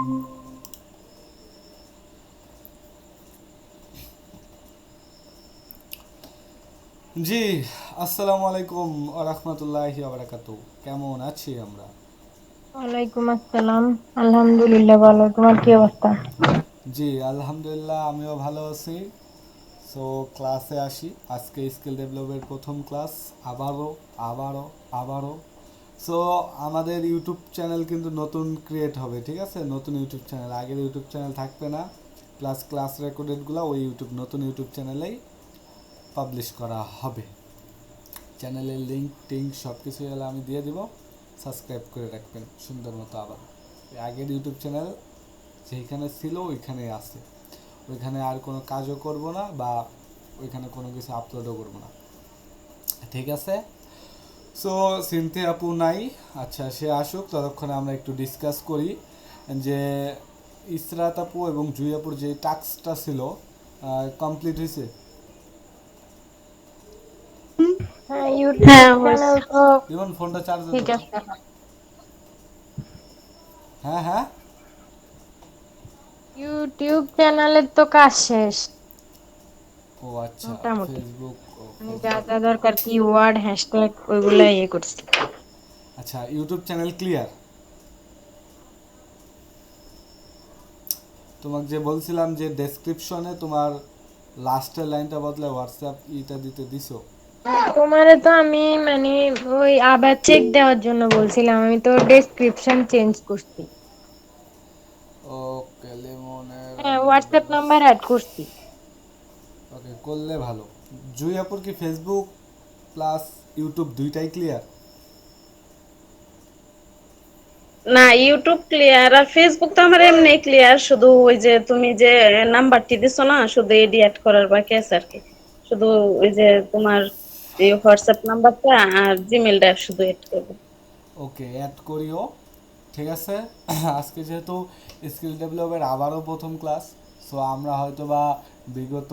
জি আসসালামু আলাইকুম রহমতুল্লাহি বারাকাতু কেমন আছি আমরা? ওয়ালাইকুম আসসালাম। আলহামদুলিল্লাহ ভালো। তোমার কি অবস্থা? জি আলহামদুলিল্লাহ আমিও ভালো আছি। সো ক্লাসে আসি। আজকে স্কিল ডেভেলপের প্রথম ক্লাস আবারও আবারও আবারও। সো আমাদের ইউটিউব চ্যানেল কিন্তু নতুন ক্রিয়েট হবে, ঠিক আছে? নতুন ইউটিউব চ্যানেল আগের ইউটিউব চ্যানেল থাকবে না। প্লাস ক্লাস রেকর্ডেডগুলো ওই ইউটিউব নতুন ইউটিউব চ্যানেলেই পাবলিশ করা হবে। চ্যানেলের লিঙ্ক টিঙ্ক সব কিছু হলে আমি দিয়ে দিব। সাবস্ক্রাইব করে রাখবেন, সুন্দর মতো আবার। আগের ইউটিউব চ্যানেল যেখানে ছিল, ওইখানে আছে। ওইখানে আর কোনো কাজও করব না বা ওইখানে কোনো কিছু আপলোডও করব না। ঠিক আছে? সো সিনথি আপু নাই। আচ্ছা সে আসুক ততক্ষণে আমরা একটু ডিসকাস করি যে ইসরাত আপু এবং জুই আপুর যে টাস্কটা ছিল কমপ্লিট হয়েছে? হ্যাঁ হ্যাঁ, ইমন ফোনটা চার্জ হ্যাঁ হ্যাঁ। ইউটিউব চ্যানেলের তো কাজ শেষ। ও আচ্ছা। ফেসবুক ও, মানে যা যা দরকার কি ওয়ার্ড হ্যাশট্যাগ ওইগুলো ইয়ে করছি। আচ্ছা ইউটিউব চ্যানেল ক্লিয়ার তোমাকে যে বলছিলাম যে ডেসক্রিপশনে তোমার লাস্টের লাইনটা বদলে হোয়াটসঅ্যাপ ইটা দিতে দিছো। তোমারে তো আমি মানে ওই আবার চেক দেওয়ার জন্য বলছিলাম আমি তো ডেসক্রিপশন চেঞ্জ করছি। ওকে লেমনের হ্যাঁ হোয়াটসঅ্যাপ নাম্বার অ্যাড করছি। ওকে করলে ভালো। জুই আপুর কি ফেসবুক প্লাস ইউটিউব দুইটাই ক্লিয়ার না ইউটিউব ক্লিয়ার আর ফেসবুক তো আমার এমনি ক্লিয়ার শুধু ওই যে তুমি যে নাম্বারটি দিছো না শুধু এডি অ্যাড করার বাকি আছে আর কি। শুধু ওই যে তোমার এই হোয়াটসঅ্যাপ নাম্বারটা আর জিমেলটা শুধু এড করব। ওকে অ্যাড করিও ঠিক আছে? আজকে যেহেতু স্কিল ডেভেলপের আবারও প্রথম ক্লাস সো আমরা হয়তো বা বিগত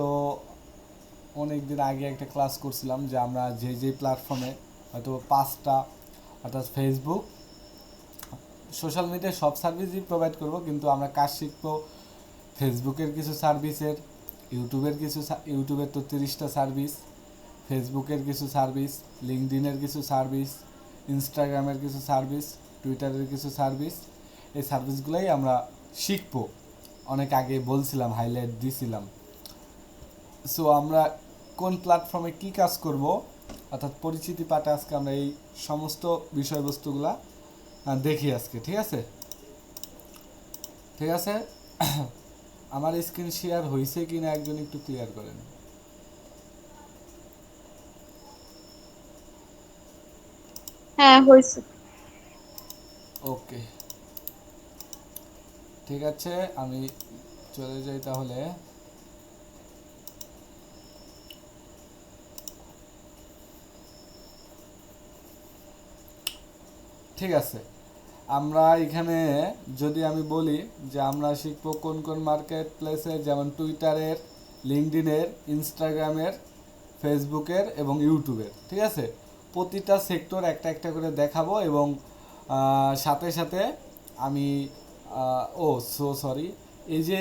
অনেক দিন আগে একটা ক্লাস করছিলাম যে আমরা যে যে প্ল্যাটফর্মে হয়তো পাঁচটা, অর্থাৎ ফেসবুক সোশ্যাল মিডিয়ায় সব সার্ভিসই প্রোভাইড করব, কিন্তু আমরা কাজ শিখব ফেসবুকের কিছু সার্ভিসের ইউটিউবের কিছু ইউটিউবের তো তিরিশটা সার্ভিস ফেসবুকের কিছু সার্ভিস লিঙ্কডিনের কিছু সার্ভিস ইনস্টাগ্রামের কিছু সার্ভিস টুইটারের কিছু সার্ভিস এই সার্ভিসগুলোই আমরা শিখব। অনেক আগে বলছিলাম হাইলাইট দিছিলাম। সো আমরা কোন প্ল্যাটফর্মে কি কাজ করব অর্থাৎ পরিচিতি পাঠে আজকে আমরা এই সমস্ত বিষয়বস্তুগুলা দেখি আজকে ঠিক আছে? ঠিক আছে? আমার স্ক্রিন শেয়ার হয়েছে কিনা একজন একটু ক্লিয়ার করেন। হ্যাঁ হয়েছে ওকে ঠিক আছে আমি চলে যাই তাহলে। ঠিক আছে। আমরা এখানে যদি আমি বলি যে আমরা শিখব কোন কোন মার্কেট প্লেসে যেমন টুইটারের লিঙ্কডিনের ইনস্টাগ্রামের, ফেসবুকের এবং ইউটিউবের, ঠিক আছে? প্রতিটা সেক্টর একটা একটা করে দেখাবো এবং সাথে সাথে আমি ও, সো সরি, এই যে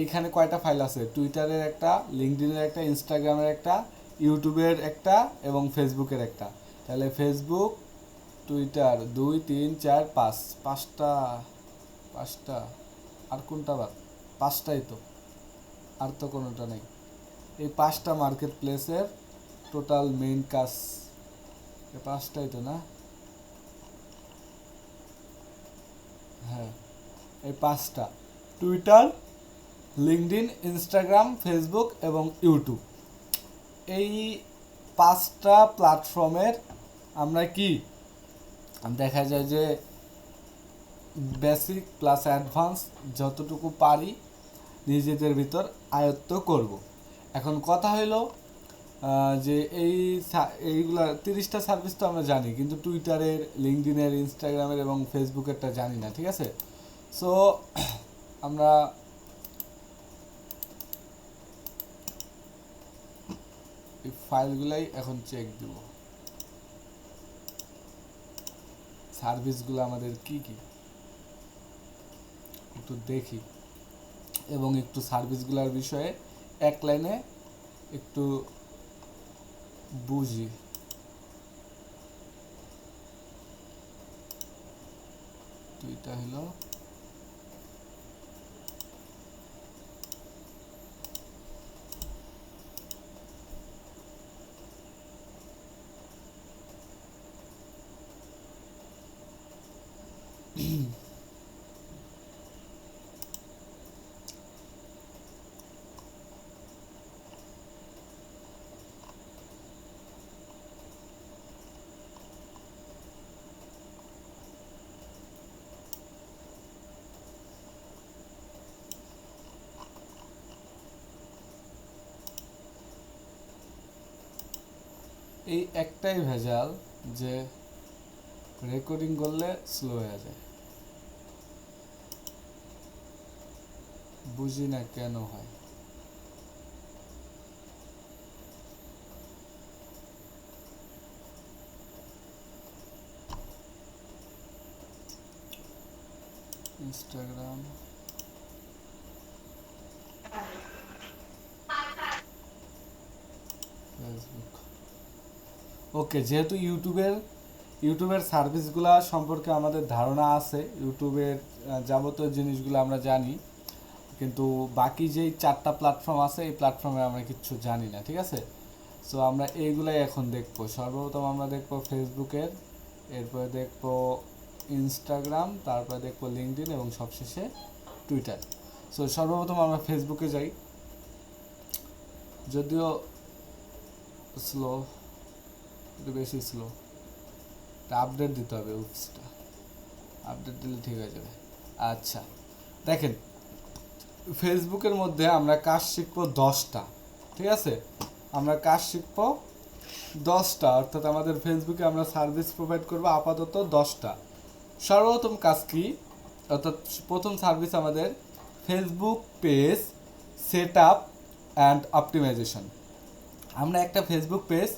এইখানে কয়টা ফাইল আছে? টুইটারের একটা লিঙ্কডিনের একটা, ইনস্টাগ্রামের একটা, ইউটিউবের একটা এবং ফেসবুকের একটা। তাহলে ফেসবুক টুইটার দুই, তিন, চার, পাঁচ। পাঁচটা পাঁচটা। আর কোনটা বাদ পাঁচটাই তো। আর তো কোনোটা নেই। এই পাঁচটা মার্কেট প্লেসের টোটাল মেইন কাজ পাঁচটাই তো না? হ্যাঁ এই পাঁচটা। টুইটার লিঙ্কডিন ইনস্টাগ্রাম ফেসবুক এবং ইউটিউব এই পাঁচটা প্ল্যাটফর্মের আমরা কি দেখা যায় যে বেসিক প্লাস অ্যাডভান্স যতটুকু পারি নিজেদের ভিতর আয়ত্ত করব। এখন কথা হলো যে এই এইগুলা তিরিশটা সার্ভিস তো আমরা জানি, কিন্তু টুইটারের লিঙ্কডিনের ইনস্টাগ্রামের এবং ফেসবুকেরটা জানি না, ঠিক আছে? সো আমরা এই ফাইলগুলাই এখন চেক দিব। সার্ভিসগুলো আমাদের কি কি? একটু দেখি। এবং একটু সার্ভিসগুলোর বিষয়ে এক লাইনে একটু বুঝি। দুইটা হলো এই একটাই ভেজাল যে রেকর্ডিং করলে স্লো হয়ে যায়। বুঝি না কেন হয়। ইনস্টাগ্রাম ফেসবুক ওকে যেহেতু ইউটিউবের ইউটিউবের সার্ভিসগুলো সম্পর্কে আমাদের ধারণা আছে, ইউটিউবের যাবতীয় জিনিসগুলো আমরা জানি, কিন্তু বাকি যেই চারটা প্ল্যাটফর্ম আছে, এই প্ল্যাটফর্মে আমরা কিচ্ছু জানি না, ঠিক আছে? সো আমরা এইগুলাই এখন দেখব। সর্বপ্রথম আমরা দেখব ফেসবুকের এরপরে দেখব ইনস্টাগ্রাম তারপরে দেখব লিঙ্কডিন এবং সবশেষে টুইটার সো সর্বপ্রথম আমরা ফেসবুকে যাই। যদিও স্লো একটু বেশি স্লো আপডেট দিতে হবে উপসটা আপডেট দিলে ঠিক হয়ে যাবে। আচ্ছা দেখেন ফেসবুকের মধ্যে আমরা কাজ শিখব দশটা, ঠিক আছে? আমরা কাজ শিখব দশটা, অর্থাৎ আমাদের ফেসবুকে আমরা সার্ভিস প্রোভাইড করব আপাতত দশটা। সর্বপ্রথম কাজ কি? অর্থাৎ প্রথম সার্ভিস আমাদের Facebook page set up and optimization আমরা একটা ফেসবুক পেজ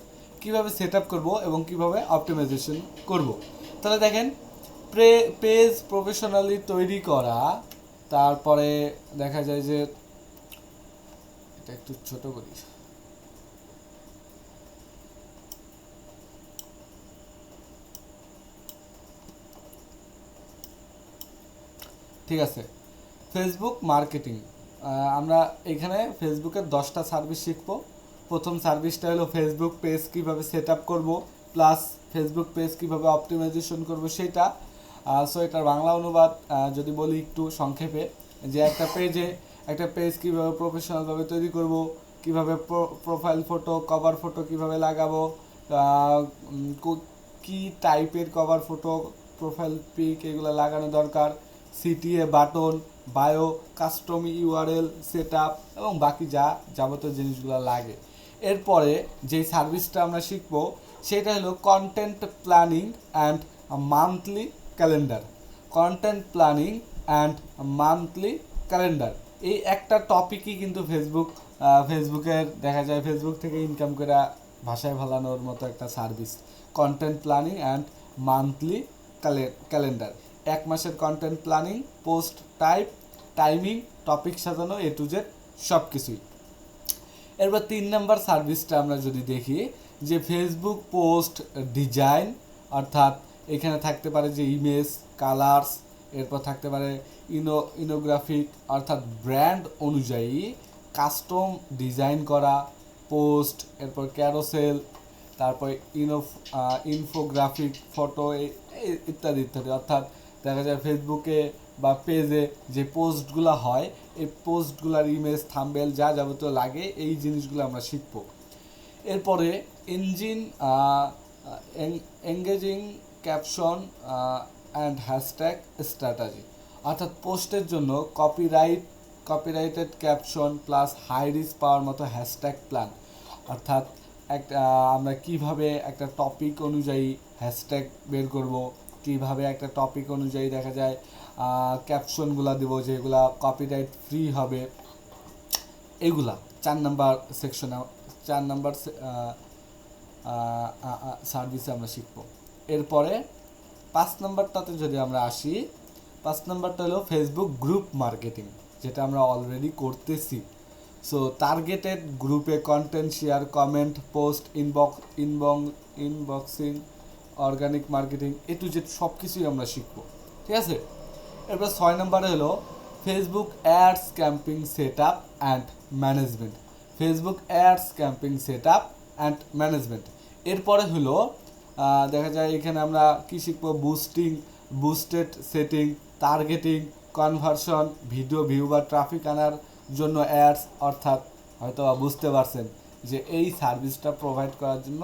কীভাবে সেট আপ করব এবং কীভাবে অপটিমাইজেশন করব? তাহলে দেখেন প্রে পেজ প্রফেশনালি তৈরি করা, তারপরে দেখা যায় যে এটা একটু ছোট করি। ঠিক আছে ফেসবুক মার্কেটিং আমরা এখানে ফেসবুকের দশটা সার্ভিস শিখব। প্রথম সার্ভিসটা হলো ফেসবুক পেজ কীভাবে সেট আপ করব প্লাস ফেসবুক পেজ কীভাবে অপটিমাইজেশন করব সেটা। সো এটার বাংলা অনুবাদ যদি বলি একটু সংক্ষেপে, যে একটা পেজে একটা পেজ কীভাবে প্রফেশনালভাবে তৈরি করব, কীভাবে প্রোফাইল ফটো কভার ফটো কীভাবে লাগাবো কি টাইপের কভার ফটো প্রোফাইল পিক এগুলো লাগানো দরকার CTA button bio custom URL set up এবং বাকি যা যাবতীয় জিনিসগুলো লাগে। এরপরে যেই সার্ভিসটা আমরা শিখব, সেটা হলো content planning and monthly calendar content planning and monthly calendar এই একটা টপিকই কিন্তু ফেসবুক ফেসবুকের দেখা যায় ফেসবুক থেকে ইনকাম করে ভাষায় ভালানোর মতো একটা service content planning and monthly calendar এক মাসের content planning post type timing topic সাজানো এ টু জেড সব কিছুই এরপর তিন নাম্বার সার্ভিসটা আমরা যদি দেখি, যে ফেসবুক পোস্ট ডিজাইন অর্থাৎ এখানে থাকতে পারে যে ইমেজ কালার্স এরপর থাকতে পারে ইনো ইনোগ্রাফিক অর্থাৎ ব্র্যান্ড অনুযায়ী কাস্টম ডিজাইন করা পোস্ট এরপর ক্যারোসেল তারপর ইনো ইনফোগ্রাফিক ফটো ইত্যাদি ইত্যাদি। অর্থাৎ দেখা যায় ফেসবুকে বা পেজে যে পোস্টগুলো হয় এই পোস্টগুলোর ইমেজ, থাম্বেল, যা যাবতীয় লাগে, এই জিনিসগুলো আমরা শিখব। এরপরে engine engaging caption and hashtag strategy অর্থাৎ পোস্টের জন্য copyright copyrighted caption plus high reach পাওয়ার মতো হ্যাশট্যাগ প্ল্যান অর্থাৎ একটা আমরা কীভাবে একটা টপিক অনুযায়ী হ্যাশট্যাগ বের করব, কীভাবে একটা টপিক অনুযায়ী দেখা যায় ক্যাপশনগুলো দেবো যেগুলা কপিরাইট ফ্রি হবে। এগুলা চার নাম্বার সেকশনে চার নাম্বার সার্ভিসে আমরা শিখব। এরপরে পাঁচ নাম্বারটাতে যদি আমরা আসি, পাঁচ নাম্বারটা হলো ফেসবুক গ্রুপ মার্কেটিং যেটা আমরা অলরেডি করতেছি। সো টার্গেটেড গ্রুপে content share comment post inbox ইনবং inboxing organic marketing A to Z সব কিছুই আমরা শিখব। ঠিক আছে? এরপর ছয় নম্বরে হলো Facebook ads campaign set up and management Facebook ads campaign set up and management এরপরে হলো দেখা যায় এখানে আমরা কি শিখব? Boosting boosted setting targeting conversion video view বা ট্রাফিক আনার জন্য অ্যাডস অর্থাৎ হয়তো বুঝতে পারছেন যে এই সার্ভিসটা প্রোভাইড করার জন্য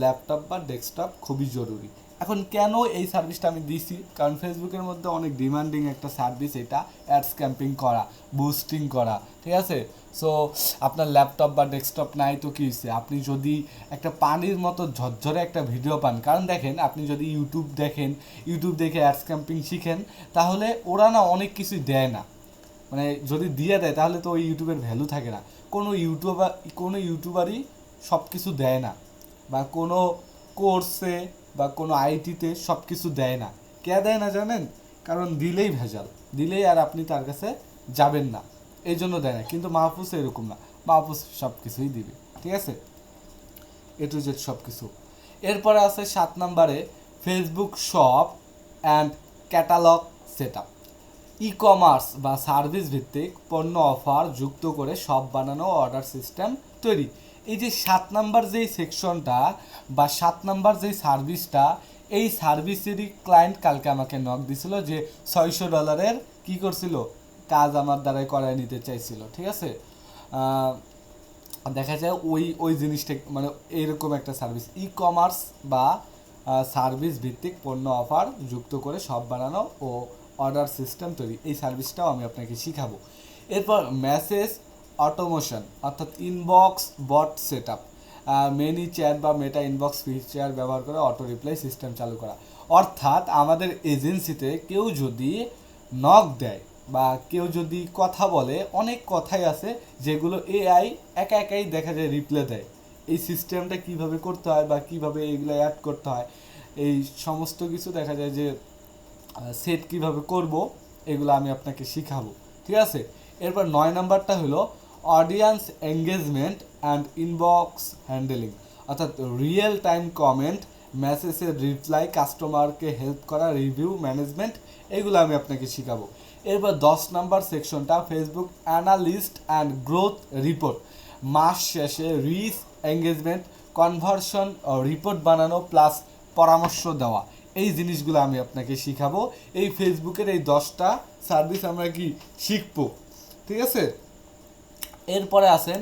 ল্যাপটপ বা ডেস্কটপ খুবই জরুরি। এখন কেন এই সার্ভিসটা আমি দিছি? কারণ ফেসবুকের মধ্যে অনেক ডিমান্ডিং একটা সার্ভিস এটা অ্যাডস ক্যাম্পিং করা বুস্টিং করা, ঠিক আছে? সো আপনার ল্যাপটপ বা ডেস্কটপ নাই তো কী হচ্ছে আপনি যদি একটা পানির মতো ঝরঝরে একটা ভিডিও পান, কারণ দেখেন, আপনি যদি ইউটিউব দেখেন ইউটিউব দেখে অ্যাডস ক্যাম্পিং শিখেন, তাহলে ওরা না অনেক কিছুই দেয় না। মানে যদি দিয়ে দেয়, তাহলে তো ওই ইউটিউবের ভ্যালু থাকে না। কোনো ইউটিউবার কোনো ইউটিউবারই সব কিছু দেয় না। বা কোনো কোর্সে বা কোনো আইটিতে সব কিছু দেয় না। কে দেয় না জানেন? কারণ দিলেই ভেজাল। দিলেই আর আপনি তার কাছে যাবেন না। এই জন্য দেয় না। কিন্তু মাহফুজ এরকম না। মাহফুজ সব কিছুই দিবে। ঠিক আছে? এ টু জেড সব কিছু এরপরে আছে সাত নম্বরে Facebook shop and catalogue set up e commerce বা সার্ভিস ভিত্তিক পণ্য অফার যুক্ত করে সব বানানো অর্ডার সিস্টেম তৈরি। এই যে সাত নাম্বার যেই সেকশনটা বা সাত নাম্বার যেই সার্ভিসটা এই সার্ভিসেরই ক্লায়েন্ট কালকে আমাকে নক দিছিল যে ছয়শো ডলারের কি করছিল? কাজ আমার দ্বারাই করায় নিতে চাইছিল, ঠিক আছে? দেখা যায় ওই ওই জিনিসটা মানে এরকম একটা সার্ভিস ই কমার্স বা সার্ভিস ভিত্তিক পণ্য অফার যুক্ত করে সব বানানো ও অর্ডার সিস্টেম তৈরি। এই সার্ভিসটাও আমি আপনাকে শিখাবো। এরপর মেসেজ অটোমোশন অর্থাৎ inbox bot set up ManyChat বা মেটা ইনবক্স ফিচার ব্যবহার করে অটো রিপ্লাই সিস্টেম চালু করা। অর্থাৎ আমাদের এজেন্সিতে কেউ যদি নক দেয় বা কেউ যদি কথা বলে, অনেক কথাই আছে যেগুলো এআই একা একাই দেখা যায় রিপ্লে দেয়। এই সিস্টেমটা কীভাবে করতে হয় বা কীভাবে এগুলো অ্যাড করতে হয়, এই সমস্ত কিছু দেখা যায় যে সেট কীভাবে করব, এগুলো আমি আপনাকে শিখাবো। ঠিক আছে? এরপর নয় নাম্বারটা হলো audience engagement and inbox handling অর্থাৎ রিয়েল টাইম কমেন্ট মেসেজের রিপ্লাই কাস্টমারকে হেল্প করা রিভিউ ম্যানেজমেন্ট এগুলো আমি আপনাকে শিখাবো। এরপর দশ নাম্বার সেকশনটা Facebook analyst and growth report মাস শেষে রিচ এঙ্গেজমেন্ট কনভার্সন রিপোর্ট বানানো প্লাস পরামর্শ দেওয়া। এই জিনিসগুলো আমি আপনাকে শিখাবো। এই ফেসবুকের এই দশটা সার্ভিস আমরা কি শিখব? ঠিক আছে? এরপরে আসেন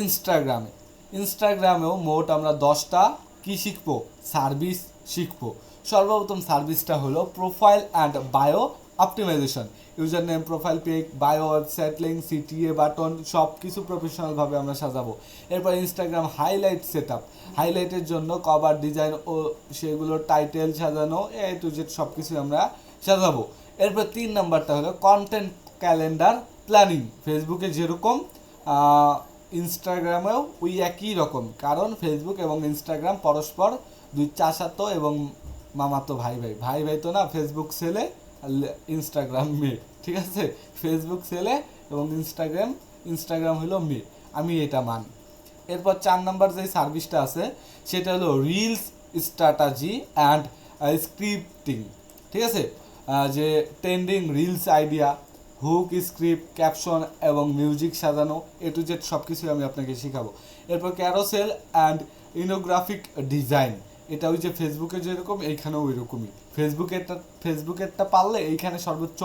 ইনস্টাগ্রামে। ইনস্টাগ্রামেও মোট আমরা দশটা কি শিখব? সার্ভিস শিখব। সর্বপ্রথম সার্ভিসটা হলো profile and bio optimization. User name profile pic, bio website link CTA button সব কিছু প্রফেশনালভাবে আমরা সাজাবো। এরপর ইনস্টাগ্রাম হাইলাইট সেট আপ হাইলাইটের জন্য কভার ডিজাইন ও সেগুলোর টাইটেল সাজানো, এ টু জেড সব কিছু আমরা সাজাবো। এরপর তিন নাম্বারটা হলো কন্টেন্ট ক্যালেন্ডার প্ল্যানিং। ফেসবুকে যেরকম ইনস্টাগ্রামেও ওই একই রকম। কারণ ফেসবুক এবং ইনস্টাগ্রাম পরস্পর দুই চাচাতো এবং মামাতো ভাই ভাই ভাই ভাই তো না ফেসবুক ছেলে ইনস্টাগ্রাম মেয়ে। ঠিক আছে? ফেসবুক ছেলে এবং ইনস্টাগ্রাম ইনস্টাগ্রাম হলো মেয়ে। আমি এটা মানি। এরপর চার নাম্বার যে সার্ভিসটা আছে, সেটা হলো রিলস স্ট্র্যাটাজি অ্যান্ড স্ক্রিপ্টিং ঠিক আছে? যে trending reels idea hook script caption এবং মিউজিক সাজানো এ টু জেড সব কিছুই আমি আপনাকে শেখাবো। এরপর ক্যারোসেল অ্যান্ড ইনোগ্রাফিক ডিজাইন এটা ওই যে ফেসবুকে যেরকম, এইখানেও ওই রকমই ফেসবুকেরটা ফেসবুকেরটা পারলে এইখানে সর্বোচ্চ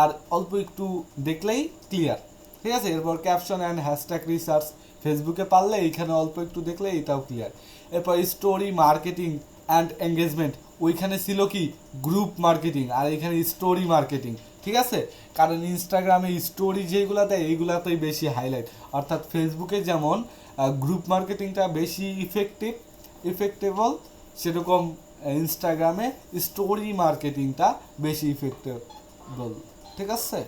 আর অল্প একটু দেখলেই ক্লিয়ার ঠিক আছে? এরপর ক্যাপশন অ্যান্ড হ্যাশট্যাগ রিসার্চ ফেসবুকে পারলে এইখানে অল্প একটু দেখলে এটাও ক্লিয়ার এরপর স্টোরি মার্কেটিং অ্যান্ড এঙ্গেজমেন্ট ওইখানে ছিল কি? গ্রুপ মার্কেটিং আর এখানে স্টোরি মার্কেটিং ঠিক আছে? কারণ ইনস্টাগ্রামে স্টোরি যেগুলো দেয়, এইগুলাতেই বেশি হাইলাইট অর্থাৎ ফেসবুকে যেমন গ্রুপ মার্কেটিংটা বেশি ইফেক্টিভ ইফেক্টেবল সেরকম ইনস্টাগ্রামে স্টোরি মার্কেটিংটা বেশি ইফেক্টেবল ঠিক আছে?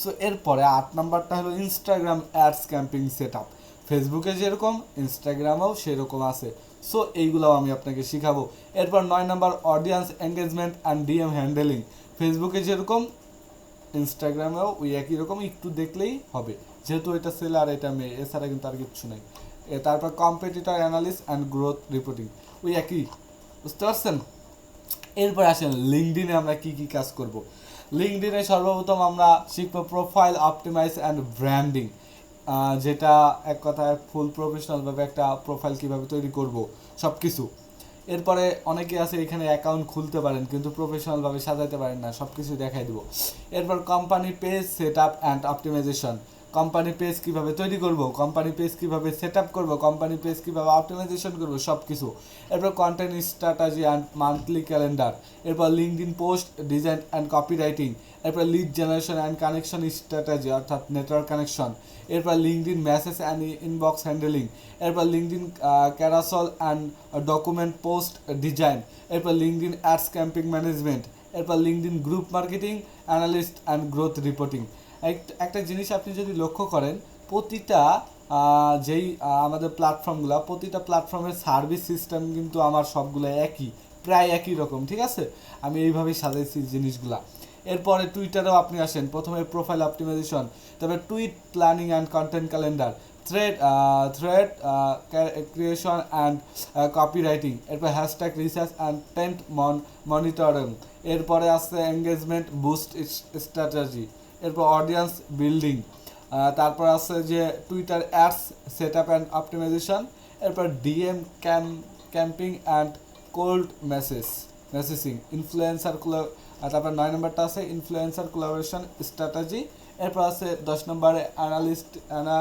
সো এরপরে আট নাম্বারটা হলো Instagram ads campaign set up ফেসবুকে যেরকম ইনস্টাগ্রামেও সেরকম আছে। সো এইগুলোও আমি আপনাকে শিখাবো। এরপর নয় number audience engagement and DM handling ফেসবুকে যেরকম ইনস্টাগ্রামেও ওই একই রকম, একটু দেখলেই হবে। যেহেতু এটা ছেলে আর এটা মেয়ে, এছাড়া কিন্তু আর কিচ্ছু নেই। তারপর competitor analysis and growth reporting ওই একই। বুঝতে পারছেন? এরপর আসেন লিঙ্কডিনে আমরা কি কি কাজ করব? লিঙ্কডিনে সর্বপ্রথম আমরা শিখব প্রোফাইল অপটিমাইজ অ্যান্ড ব্র্যান্ডিং যেটা এক কথায় ফুল প্রফেশনালভাবে একটা প্রোফাইল কীভাবে তৈরি করব সব কিছু এরপরে অনেকে আছে এখানে অ্যাকাউন্ট খুলতে পারেন, কিন্তু প্রফেশনালভাবে সাজাতে পারেন না সব কিছু দেখাই দিব। এরপর company page set up and optimization company page কীভাবে তৈরি করব কোম্পানি পেজ কীভাবে সেট আপ করব কোম্পানি পেজ কীভাবে অপটিমাইজেশন করব সব কিছু এরপর content strategy and monthly calendar এরপর LinkedIn post design and copy writing এরপর lead generation and connection strategy অর্থাৎ নেটওয়ার্ক কানেকশন এরপর LinkedIn message and inbox handling এরপর LinkedIn carousel and document post design এরপর লিঙ্কডিন অ্যাডস ক্যাম্পিং ম্যানেজমেন্ট এরপর LinkedIn group marketing analyst and growth reporting একটা জিনিস আপনি যদি লক্ষ্য করেন, প্রতিটা যেই আমাদের প্ল্যাটফর্মগুলো প্রতিটা প্ল্যাটফর্মের সার্ভিস সিস্টেম কিন্তু আমার সবগুলো একই, প্রায় একই রকম, ঠিক আছে? আমি এইভাবেই সাজাইছি জিনিসগুলা। এরপরে টুইটারেও আপনি আসেন, প্রথমে প্রোফাইল অপটিমাইজেশন তারপরে tweet planning and content calendar thread thread creation and copy writing এরপর হ্যাশট্যাগ রিসার্চ অ্যান্ড টেন্ট মন মনিটরিং এরপরে আসছে এঙ্গেজমেন্ট বুস্ট স্ট্র্যাটেজি এরপর অডিয়েন্স বিল্ডিং তারপর আছে যে Twitter ads set up and optimization এরপর DM cam campaign and cold message messaging influencer তারপর নয় নম্বরটা আছে ইনফ্লুয়েন্সার কোলাবোরেশন স্ট্র্যাটেজি এরপর আছে দশ নম্বরে অ্যানালিস্ট অ্যানা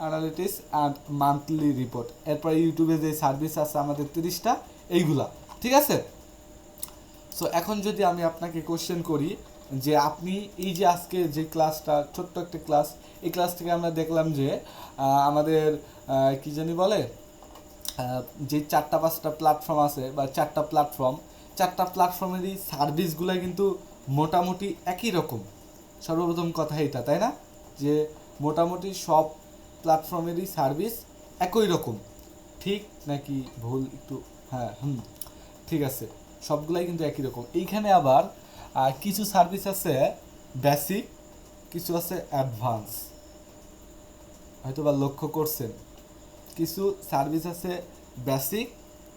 অ্যানালিটিস অ্যান্ড মান্থলি রিপোর্ট এরপর ইউটিউবে যে সার্ভিস আছে আমাদের তিরিশটা, এইগুলা, ঠিক আছে? সো এখন যদি আমি আপনাকে কোশ্চেন করি যে আপনি এই যে আজকে যে ক্লাসটা, ছোট্ট একটা ক্লাস, এই ক্লাস থেকে আমরা দেখলাম যে আমাদের কি জানি বলে যে চারটা পাঁচটা প্ল্যাটফর্ম আছে বা চারটা প্ল্যাটফর্ম চারটা প্ল্যাটফর্মেরই সার্ভিসগুলো কিন্তু মোটামুটি একই রকম। সর্বপ্রথম কথা এটা, তাই না? যে মোটামুটি সব প্ল্যাটফর্মেরই সার্ভিস একই রকম। ঠিক নাকি ভুল একটু? হ্যাঁ হুম। ঠিক আছে, সবগুলাই কিন্তু একই রকম। এইখানে আবার আহ, কিছু সার্ভিস আছে বেসিক কিছু আছে অ্যাডভান্স। হয়তো বা লক্ষ্য করছেন। কিছু সার্ভিস আছে বেসিক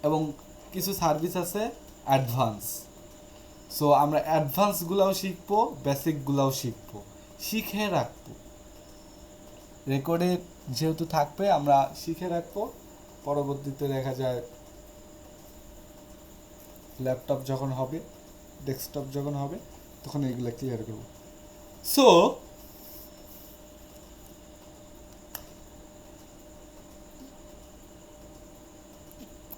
এবং কিছু সার্ভিস আছে অ্যাডভান্স। সো আমরা অ্যাডভান্সগুলোও শিখব বেসিকগুলোও শিখব। শিখে রাখব। রেকর্ডে যেহেতু থাকবে আমরা শিখে রাখব। পরবর্তীতে দেখা যায় ল্যাপটপ যখন হবে ডেস্কটপ যখন হবে, তখন এগুলো ক্লিয়ার করব। সো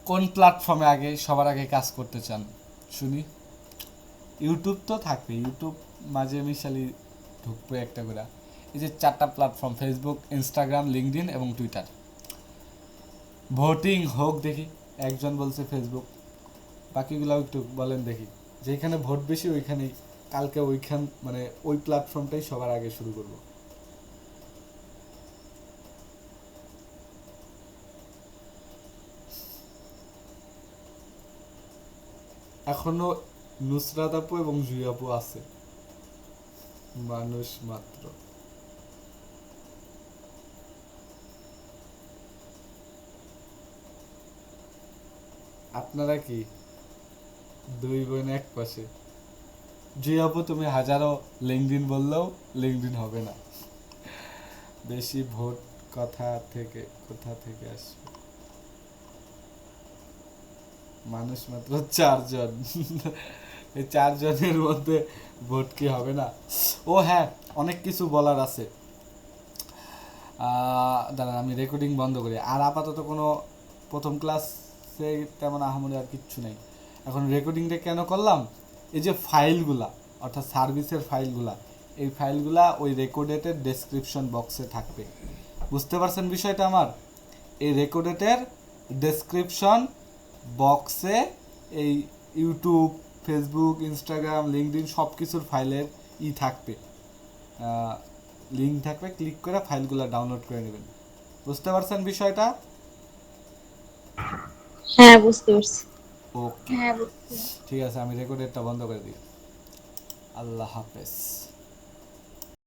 কোন প্ল্যাটফর্মে আগে, সবার আগে কাজ করতে চান? শুনি। ইউটিউব তো থাকবে। ইউটিউব মাঝে মিশালি ঢুকবে একটা করে। এই যে চারটা প্ল্যাটফর্ম ফেসবুক ইনস্টাগ্রাম লিঙ্কডিন এবং টুইটার ভোটিং হোক দেখি। একজন বলছে ফেসবুক বাকিগুলো একটু বলেন দেখি। যেখানে ভোট বেশি, ওইখানেই। কালকে ওইখান মানে ওই প্ল্যাটফর্মটাই সবার আগে শুরু করব। এখনও নুসরাত আপু এবং জুই আপু আছে। মানুষ মাত্র। আপনারা কি? দুই বোন এক পাশে। জি আপু, তুমি হাজারো লিঙ্কডিন বললেও লিঙ্কডিন হবে না। বেশি ভোট কথা থেকে, কোথা থেকে আসবে? মানুষ মাত্র চারজন। এই চারজনের মধ্যে ভোট কি হবে না? ও হ্যাঁ অনেক কিছু বলার আছে। দাঁড়ান, আমি রেকর্ডিং বন্ধ করি। আর আপাতত কোনো প্রথম ক্লাসে তেমন আহামরি আর কিচ্ছু নেই। এখন রেকর্ডিংটা কেন করলাম? এই যে ফাইলগুলা, অর্থাৎ সার্ভিসের ফাইলগুলা, এই ফাইলগুলা ওই রেকর্ডেটের ডেসক্রিপশন বক্সে থাকবে। বুঝতে পারছেন বিষয়টা আমার? এই রেকর্ডেটের ডেসক্রিপশন বক্সে এই ইউটিউব ফেসবুক ইনস্টাগ্রাম লিঙ্কডিন সব কিছুর ফাইলের ই থাকবে। লিঙ্ক থাকবে ক্লিক করে ফাইলগুলো ডাউনলোড করে নেবেন। বুঝতে পারছেন বিষয়টা? হ্যাঁ বুঝতে পারছি। ওকে। হ্যাঁ ঠিক আছে আমি রেকর্ডেরটা বন্ধ করে দিই। আল্লাহ হাফেজ।